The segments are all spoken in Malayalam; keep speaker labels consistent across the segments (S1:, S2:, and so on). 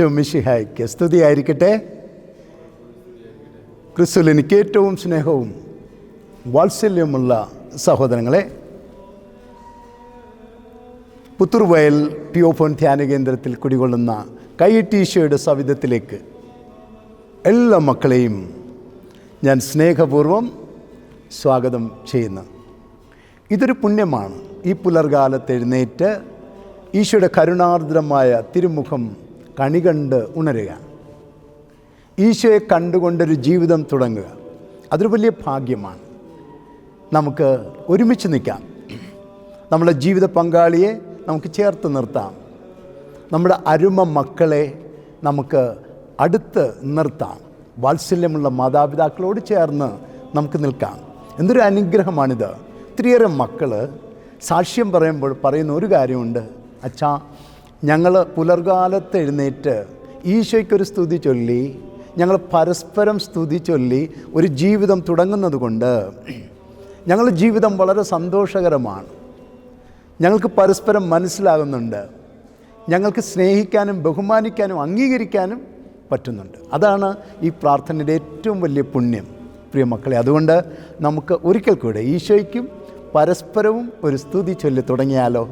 S1: ഈശോ മിഷിഹായ്ക്ക് സ്തുതിയായിരിക്കട്ടെ. ക്രിസ്തുവിൽ എനിക്ക് ഏറ്റവും സ്നേഹവും വാത്സല്യമുള്ള സഹോദരങ്ങളെ പുത്തൂർവയൽ ടിയോഫോൺ ധ്യാന കേന്ദ്രത്തിൽ കുടികൊള്ളുന്ന ടീഷയുടെ സവിധത്തിലേക്ക് എല്ലാ മക്കളെയും ഞാൻ സ്നേഹപൂർവം സ്വാഗതം ചെയ്യുന്നു. ഇതൊരു പുണ്യമാണ്. ഈ പുലർകാലത്ത് എഴുന്നേറ്റ് ഈശോയുടെ കരുണാർദ്രമായ തിരുമുഖം കണികണ്ട് ഉണരുക. ഈശോയെ കണ്ടുകൊണ്ടൊരു ജീവിതം തുടങ്ങുക. അതൊരു വലിയ ഭാഗ്യമാണ്. നമുക്ക് ഒരുമിച്ച് നിൽക്കാം. നമ്മുടെ ജീവിത പങ്കാളിയെ നമുക്ക് ചേർത്ത് നിർത്താം. നമ്മുടെ അരുമ മക്കളെ നമുക്ക് അടുത്ത് നിർത്താം. വാത്സല്യമുള്ള മാതാപിതാക്കളോട് ചേർന്ന് നമുക്ക് നിൽക്കാം. എന്തൊരു അനുഗ്രഹമാണിത്. ഒത്തിരിയേറെ മക്കൾ സാക്ഷ്യം പറയുമ്പോൾ പറയുന്ന ഒരു കാര്യമുണ്ട്. അച്ഛാ ഞങ്ങൾ പുലർകാലത്ത് എഴുന്നേറ്റ് ഈശോയ്ക്കൊരു സ്തുതി ചൊല്ലി ഞങ്ങൾ പരസ്പരം സ്തുതി ചൊല്ലി ഒരു ജീവിതം തുടങ്ങുന്നത് കൊണ്ട് ഞങ്ങളുടെ ജീവിതം വളരെ സന്തോഷകരമാണ്. ഞങ്ങൾക്ക് പരസ്പരം മനസ്സിലാകുന്നുണ്ട്. ഞങ്ങൾക്ക് സ്നേഹിക്കാനും ബഹുമാനിക്കാനും അംഗീകരിക്കാനും പറ്റുന്നുണ്ട്. അതാണ് ഈ പ്രാർത്ഥനയുടെ ഏറ്റവും വലിയ പുണ്യം. പ്രിയ മക്കളെ അതുകൊണ്ട് നമുക്ക് ഒരിക്കൽ കൂടെ ഈശോയ്ക്കും പരസ്പരവും ഒരു സ്തുതി ചൊല്ലി തുടങ്ങിയാലോ?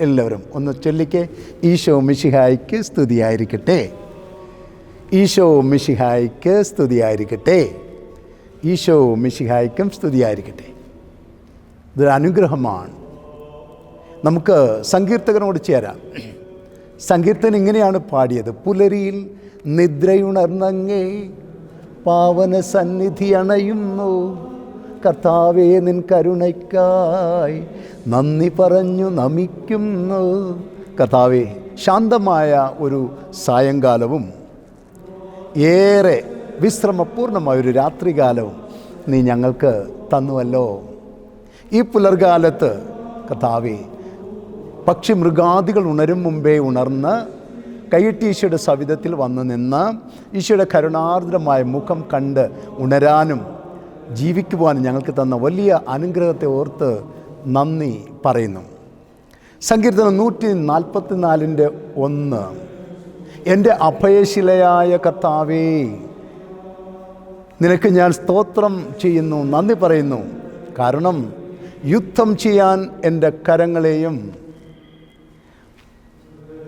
S1: എല്ലാവരും ഒന്ന് ചൊല്ലിക്കെ. ഈശോ മിഷിഹായിക്ക് സ്തുതിയായിരിക്കട്ടെ. ഈശോ മിഷിഹായിക്ക് സ്തുതിയായിരിക്കട്ടെ. ഈശോ മിഷിഹായിക്കും സ്തുതിയായിരിക്കട്ടെ. ഇതൊരു അനുഗ്രഹമാണ്. നമുക്ക് സങ്കീർത്തകനോട് ചേരാം. സങ്കീർത്തൻ ഇങ്ങനെയാണ് പാടിയത്. പുലരിയിൽ നിദ്രയുണർന്നങ്ങേ പാവന സന്നിധി അണയുന്നു. കർത്താവേ നിൻ കരുണയ്ക്കായി നന്ദി പറഞ്ഞു നമിക്കുന്നു. കർത്താവേ ശാന്തമായ ഒരു സായങ്കാലവും ഏറെ വിശ്രമപൂർണമായ ഒരു രാത്രികാലവും നീ ഞങ്ങൾക്ക് തന്നുവല്ലോ. ഈ പുലർകാലത്ത് കർത്താവേ പക്ഷി മൃഗാദികൾ ഉണരും മുമ്പേ ഉണർന്ന് കൈയിട്ട് ഈശോയുടെ സവിധത്തിൽ വന്നു നിന്ന് ഈശോയുടെ കരുണാർദ്രമായ മുഖം കണ്ട് ഉണരാനും ജീവിക്കുവാനും ഞങ്ങൾക്ക് തന്ന വലിയ അനുഗ്രഹത്തെ ഓർത്ത് നന്ദി പറയുന്നു. സങ്കീർത്തനം നൂറ്റി നാൽപ്പത്തിനാലിന്റെ ഒന്ന്. എന്റെ അഭയശിലയായ കർത്താവേ നിനക്ക് ഞാൻ സ്തോത്രം ചെയ്യുന്നു നന്ദി പറയുന്നു. കാരണം യുദ്ധം ചെയ്യാൻ എന്റെ കരങ്ങളെയും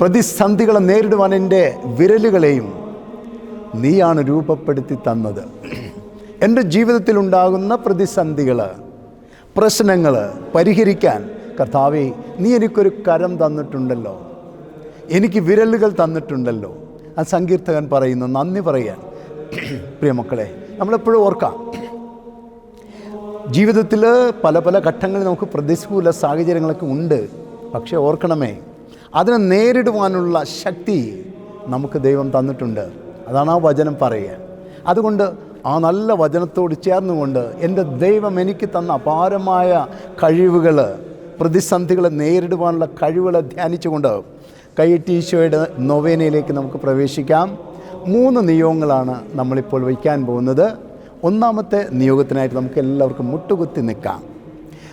S1: പ്രതിസന്ധികളെ നേരിടുവാൻ എന്റെ വിരലുകളെയും നീയാണ് രൂപപ്പെടുത്തി തന്നത്. എന്റെ ജീവിതത്തിലുണ്ടാകുന്ന പ്രതിസന്ധികൾ പ്രശ്നങ്ങൾ പരിഹരിക്കാൻ കർത്താവെ നീ എനിക്കൊരു കരം തന്നിട്ടുണ്ടല്ലോ. എനിക്ക് വിരലുകൾ തന്നിട്ടുണ്ടല്ലോ. ആ സങ്കീർത്തകൻ പറയുന്നു നന്ദി പറയാൻ. പ്രിയമക്കളെ നമ്മളെപ്പോഴും ഓർക്കാം. ജീവിതത്തിൽ പല പല ഘട്ടങ്ങളിൽ നമുക്ക് പ്രതികൂല സാഹചര്യങ്ങളൊക്കെ ഉണ്ട്. പക്ഷേ ഓർക്കണമേ അതിനെ നേരിടുവാനുള്ള ശക്തി നമുക്ക് ദൈവം തന്നിട്ടുണ്ട്. അതാണ് ആ വചനം പറയുക. അതുകൊണ്ട് ആ നല്ല വചനത്തോട് ചേർന്നുകൊണ്ട് എന്റെ ദൈവം എനിക്ക് തന്ന അപാരമായ കഴിവുകൾ പ്രതിസന്ധികളെ നേരിടുവാനുള്ള കഴിവുകളെ ധ്യാനിച്ചുകൊണ്ട് കൈറ്റീശോയുടെ നൊവേനയിലേക്ക് നമുക്ക് പ്രവേശിക്കാം. മൂന്ന് നിയോഗങ്ങളാണ് നമ്മളിപ്പോൾ വയ്ക്കാൻ പോകുന്നത്. ഒന്നാമത്തെ നിയോഗത്തിനായിട്ട് നമുക്ക് എല്ലാവർക്കും മുട്ടുകുത്തി നിൽക്കാം.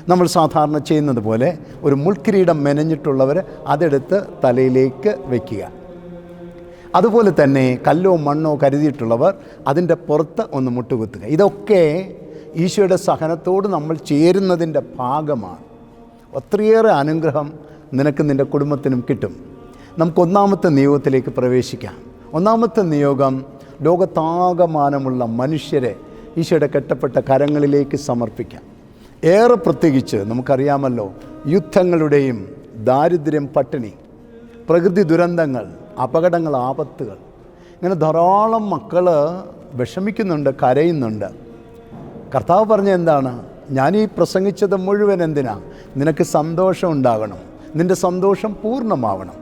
S1: നമ്മൾ സാധാരണ ചെയ്യുന്നത് പോലെ ഒരു മുൾക്കിരീടം മെനഞ്ഞിട്ടുള്ളവർ അതെടുത്ത് തലയിലേക്ക് വയ്ക്കുക. അതുപോലെ തന്നെ കല്ലോ മണ്ണോ കരുതിയിട്ടുള്ളവർ അതിന്റെ പുറത്ത് ഒന്ന് മുട്ടുകുത്തുക. ഇതൊക്കെ ഈശോയുടെ സഹനത്തോട് നമ്മൾ ചേരുന്നതിന്റെ ഭാഗമാണ്. ഒത്തിരിയേറെ അനുഗ്രഹം നിനക്ക് നിന്റെ കുടുംബത്തിനും കിട്ടും. നമുക്ക് ഒന്നാമത്തെ നിയോഗത്തിലേക്ക് പ്രവേശിക്കാം. ഒന്നാമത്തെ നിയോഗം ലോകത്താകമാനമുള്ള മനുഷ്യരെ ഈശോയുടെ കെട്ടപ്പെട്ട കരങ്ങളിലേക്ക് സമർപ്പിക്കാം. ഏറെ പ്രത്യേകിച്ച് നമുക്കറിയാമല്ലോ യുദ്ധങ്ങളുടെയും ദാരിദ്ര്യം പട്ടിണി പ്രകൃതി ദുരന്തങ്ങൾ അപകടങ്ങൾ ആപത്തുകൾ. ഇങ്ങനെ ധാരാളം മക്കൾ വിഷമിക്കുന്നുണ്ട് കരയുന്നുണ്ട്. കർത്താവ് പറഞ്ഞ എന്താണ്? ഞാൻ ഈ പ്രസംഗിച്ചത് മുഴുവൻ എന്തിനാ? നിനക്ക് സന്തോഷം ഉണ്ടാകണം. നിന്റെ സന്തോഷം പൂർണമാവണം.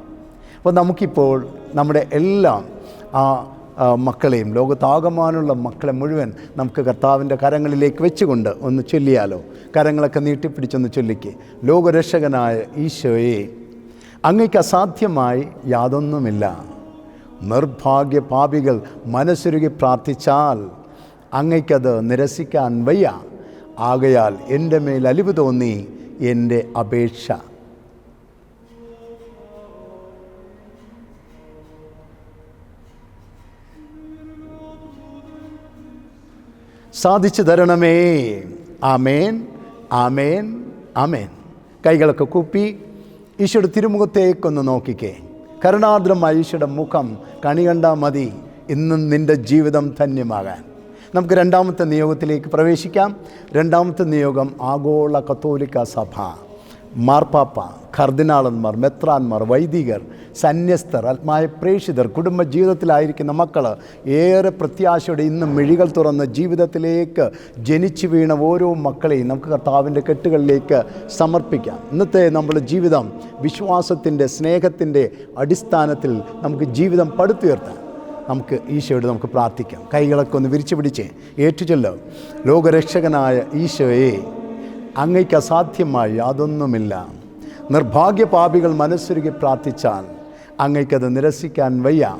S1: അപ്പോൾ നമുക്കിപ്പോൾ നമ്മുടെ എല്ലാം ആ മക്കളെയും ലോകത്താകമാനുള്ള മക്കളെ മുഴുവൻ നമുക്ക് കർത്താവിന്റെ കരങ്ങളിലേക്ക് വെച്ചുകൊണ്ട് ഒന്ന് ചൊല്ലിയാലോ? കരങ്ങളൊക്കെ നീട്ടിപ്പിടിച്ചൊന്ന് ചൊല്ലിക്ക്. ലോകരക്ഷകനായ ഈശോയെ അങ്ങക്ക് അസാധ്യമായി യാതൊന്നുമില്ല. നിർഭാഗ്യ പാപികൾ മനസ്സൊരുകി പ്രാർത്ഥിച്ചാൽ അങ്ങയ്ക്കത് നിരസിക്കാൻ വയ്യ. ആകയാൽ എന്റെ മേൽ അലിവ് തോന്നി എന്റെ അപേക്ഷ. സാധിച്ചു തരണമേ. ആമേൻ ആമേൻ ആമേൻ. കൈകളൊക്കെ കൂപ്പി. ഈശോയുടെ തിരുമുഖത്തേക്കൊന്ന് നോക്കിക്കേ. കരുണാദ്രമായ ഈശോയുടെ മുഖം കണി കണ്ടാൽ മതി. ഇന്നും നിന്റെ ജീവിതം ധന്യമാകാൻ. നമുക്ക് രണ്ടാമത്തെ നിയോഗത്തിലേക്ക് പ്രവേശിക്കാം. രണ്ടാമത്തെ നിയോഗം ആഗോള കത്തോലിക്ക സഭ. മാർപ്പാപ്പ കർദിനാളന്മാർ മെത്രാന്മാർ വൈദികർ സന്യസ്തർ ആത്മായ പ്രേക്ഷിതർ കുടുംബ ജീവിതത്തിലായിരിക്കുന്ന മക്കൾ ഏറെ പ്രത്യാശയോടെ ഇന്ന് മിഴികൾ തുറന്ന് ജീവിതത്തിലേക്ക് ജനിച്ചു വീണ ഓരോ മക്കളെയും നമുക്ക് കർത്താവിന്റെ കെട്ടുകളിലേക്ക് സമർപ്പിക്കാം. ഇന്നത്തെ നമ്മുടെ ജീവിതം വിശ്വാസത്തിന്റെ സ്നേഹത്തിന്റെ അടിസ്ഥാനത്തിൽ നമുക്ക് ജീവിതം പടുത്തുയർത്താം നമുക്ക് ഈശോയോട് നമുക്ക് പ്രാർത്ഥിക്കാം. കൈകളൊക്കെ ഒന്ന് വിരിച്ചു പിടിച്ച് ഏറ്റുചൊല്ലോ. ലോകരക്ഷകനായ ഈശോയെ അങ്ങയ്ക്ക് അസാധ്യമായി യാതൊന്നുമില്ല നിർഭാഗ്യ പാപികൾ മനസ്സുരുകി പ്രാർത്ഥിച്ചാൽ അങ്ങയ്ക്കത് നിരസിക്കാൻ വയ്യ.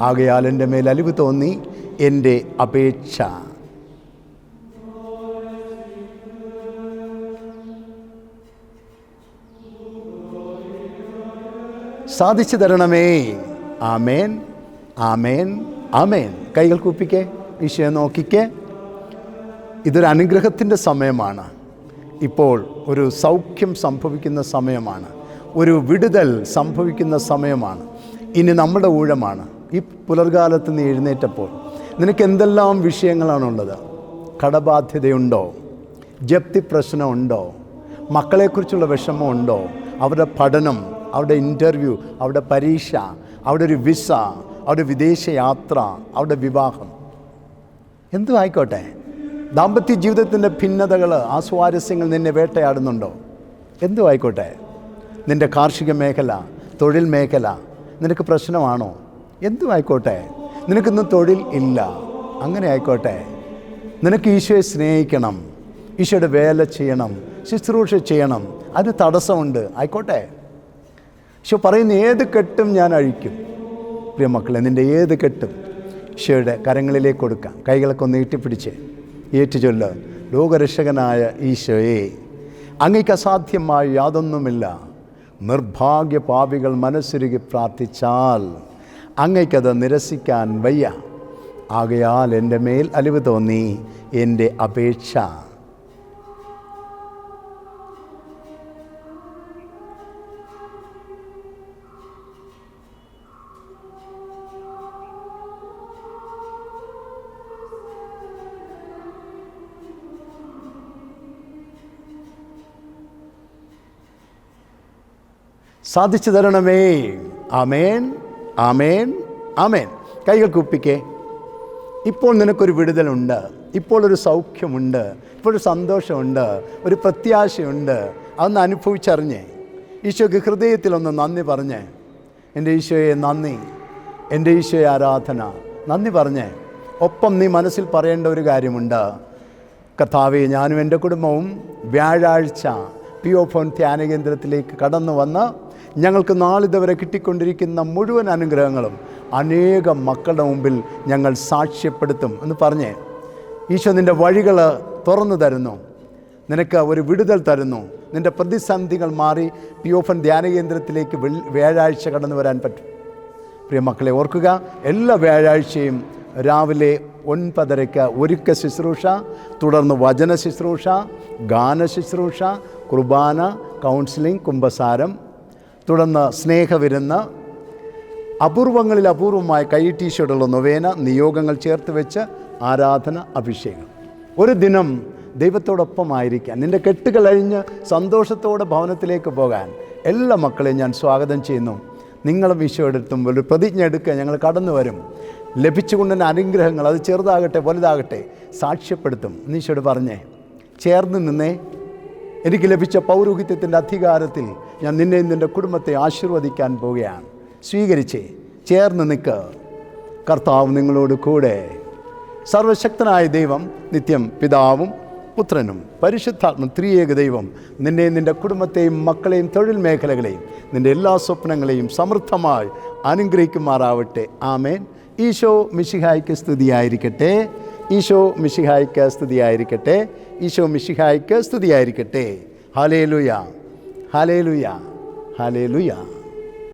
S1: ആകയാൽ എന്റെ മേൽ അലിവ് തോന്നി എന്റെ അപേക്ഷ. സാധിച്ചു തരണമേ. ആമേൻ ആമേൻ ആമേൻ. കൈകൾ കൂപ്പിക്കേ ഈശോയെ നോക്കിക്കേ. ഇതൊരു അനുഗ്രഹത്തിന്റെ സമയമാണ്. ഇപ്പോൾ ഒരു സൗഖ്യം സംഭവിക്കുന്ന സമയമാണ്. ഒരു വിടുതൽ സംഭവിക്കുന്ന സമയമാണ്. ഇനി നമ്മുടെ ഊഴമാണ്. ഈ പുലർകാലത്ത് നീ എഴുന്നേറ്റപ്പോൾ നിനക്ക് എന്തെല്ലാം വിഷയങ്ങളാണുള്ളത്? കടബാധ്യതയുണ്ടോ? ജപ്തി പ്രശ്നമുണ്ടോ? മക്കളെക്കുറിച്ചുള്ള വിഷമമുണ്ടോ? അവരുടെ പഠനം അവരുടെ ഇന്റർവ്യൂ അവരുടെ പരീക്ഷ അവിടെ ഒരു വിസ അവിടെ വിദേശയാത്ര അവിടെ വിവാഹം. എന്തും ആയിക്കോട്ടെ. ദാമ്പത്യ ജീവിതത്തിന്റെ ഭിന്നതകൾ ആസ്വാരസ്യങ്ങൾ നിന്നെ വേട്ടയാടുന്നുണ്ടോ? എന്തു ആയിക്കോട്ടെ? നിന്റെ കാർഷിക മേഖല തൊഴിൽ മേഖല നിനക്ക് പ്രശ്നമാണോ? എന്തു ആയിക്കോട്ടെ? നിനക്കിന്ന് തൊഴിൽ ഇല്ല. അങ്ങനെ ആയിക്കോട്ടെ. നിനക്ക് ഈശോയെ സ്നേഹിക്കണം. ഈശോയുടെ വേല ചെയ്യണം. ശുശ്രൂഷ ചെയ്യണം. അത് തടസ്സമുണ്ട്. ആയിക്കോട്ടെ. ഈശോ പറയുന്ന ഏത് കെട്ടും ഞാൻ അഴിക്കും. പ്രിയ മക്കളെ നിന്റെ ഏത് കെട്ടും ഈശോയുടെ കരങ്ങളിലേക്ക് കൊടുക്കാം. കൈകളൊക്കെ ഒന്ന് നീട്ടിപ്പിടിച്ച് ഏറ്റുചൊല്ല് ലോകരക്ഷകനായ ഈശോയെ അങ്ങയ്ക്ക് അസാധ്യമായ യാതൊന്നുമില്ല. നിർഭാഗ്യ പാപികൾ മനസ്സുരുകി പ്രാർത്ഥിച്ചാൽ അങ്ങയ്ക്കത് നിരസിക്കാൻ വയ്യ. ആകയാൽ എന്റെ മേൽ അലിവ് തോന്നി എന്റെ അപേക്ഷ സാധിച്ചു തരണമേ. ആമേൻ ആമേൻ ആമേൻ. കൈകൾ കുപ്പിക്കേ. ഇപ്പോൾ നിനക്കൊരു വിടുതലുണ്ട്. ഇപ്പോൾ ഒരു സൗഖ്യമുണ്ട്. ഇപ്പോൾ ഒരു സന്തോഷമുണ്ട്. ഒരു പ്രത്യാശയുണ്ട്. അതൊന്ന് അനുഭവിച്ചറിഞ്ഞേ. ഈശോയ്ക്ക് ഹൃദയത്തിലൊന്ന് നന്ദി പറഞ്ഞേ. എന്റെ ഈശോയെ നന്ദി. എന്റെ ഈശോയെ ആരാധന. നന്ദി പറഞ്ഞേ. ഒപ്പം നീ മനസ്സിൽ പറയേണ്ട ഒരു കാര്യമുണ്ട്. കഥാവെ ഞാനും എന്റെ കുടുംബവും വ്യാഴാഴ്ച പി ഒ ഫോൺ ധ്യാന കേന്ദ്രത്തിലേക്ക് കടന്നു വന്ന് ഞങ്ങൾക്ക് നാളിതുവരെ കിട്ടിക്കൊണ്ടിരിക്കുന്ന മുഴുവൻ അനുഗ്രഹങ്ങളും അനേകം മക്കളുടെ മുമ്പിൽ ഞങ്ങൾ സാക്ഷ്യപ്പെടുത്തും എന്ന് പറഞ്ഞേ ഈശോ നിന്റെ വഴികൾ തുറന്നു തരുന്നു. നിനക്ക് ഒരു വിടുതൽ തരുന്നു. നിന്റെ പ്രതിസന്ധികൾ മാറി പി ഓഫൻ ധ്യാന കേന്ദ്രത്തിലേക്ക് വെൽ വ്യാഴാഴ്ച കടന്നു വരാൻ പറ്റും. പ്രിയ മക്കളെ ഓർക്കുക എല്ലാ വ്യാഴാഴ്ചയും രാവിലെ ഒൻപതരയ്ക്ക് ഒരുക്ക ശുശ്രൂഷ തുടർന്ന് വചന ശുശ്രൂഷ ഗാന ശുശ്രൂഷ കുർബാന കൗൺസിലിംഗ് കുംഭസാരം തുടർന്ന് സ്നേഹവിരുന്ന് അപൂർവങ്ങളിൽ അപൂർവമായ കൈ ടീഷർട്ടുള്ള നൊവേന നിയോഗങ്ങൾ ചേർത്ത് വെച്ച് ആരാധന അഭിഷേകം. ഒരു ദിനം ദൈവത്തോടൊപ്പമായിരിക്കാൻ നിന്റെ കെട്ട് കഴിഞ്ഞ് സന്തോഷത്തോടെ ഭവനത്തിലേക്ക് പോകാൻ എല്ലാ മക്കളെയും ഞാൻ സ്വാഗതം ചെയ്യുന്നു. നിങ്ങളും ഈശോയുടെ അടുത്തും ഒരു പ്രതിജ്ഞ എടുക്കുക ഞങ്ങൾ കടന്നു വരും. ലഭിച്ചുകൊണ്ടുന്ന അനുഗ്രഹങ്ങൾ അത് ചെറുതാകട്ടെ വലുതാകട്ടെ സാക്ഷ്യപ്പെടുത്തും. നീശോട് പറഞ്ഞേ ചേർന്ന് നിന്നേ. എനിക്ക് ലഭിച്ച പൗരോഹിത്യത്തിന്റെ അധികാരത്തിൽ ഞാൻ നിന്നെയും നിന്റെ കുടുംബത്തെ ആശീർവദിക്കാൻ പോവുകയാണ്. സ്വീകരിച്ചേ. ചേർന്ന് നിൽക്ക്. കർത്താവ് നിങ്ങളോട് കൂടെ. സർവശക്തനായ ദൈവം നിത്യം പിതാവും പുത്രനും പരിശുദ്ധാത്മ ത്രിയേക ദൈവം നിന്നെയും നിന്റെ കുടുംബത്തെയും മക്കളെയും തൊഴിൽ മേഖലകളെയും നിന്റെ എല്ലാ സ്വപ്നങ്ങളെയും സമൃദ്ധമായി അനുഗ്രഹിക്കുമാറാവട്ടെ. ആമേൻ. ഈശോ മിശിഹായ്ക്ക് സ്തുതിയായിരിക്കട്ടെ. ഈശോ മിശിഹായ്ക്ക് സ്തുതിയായിരിക്കട്ടെ. ഈശോ മിശിഹായ്ക്ക് സ്തുതിയായിരിക്കട്ടെ. ഹാലേ ഹാലേ ലുയ ഹാലേ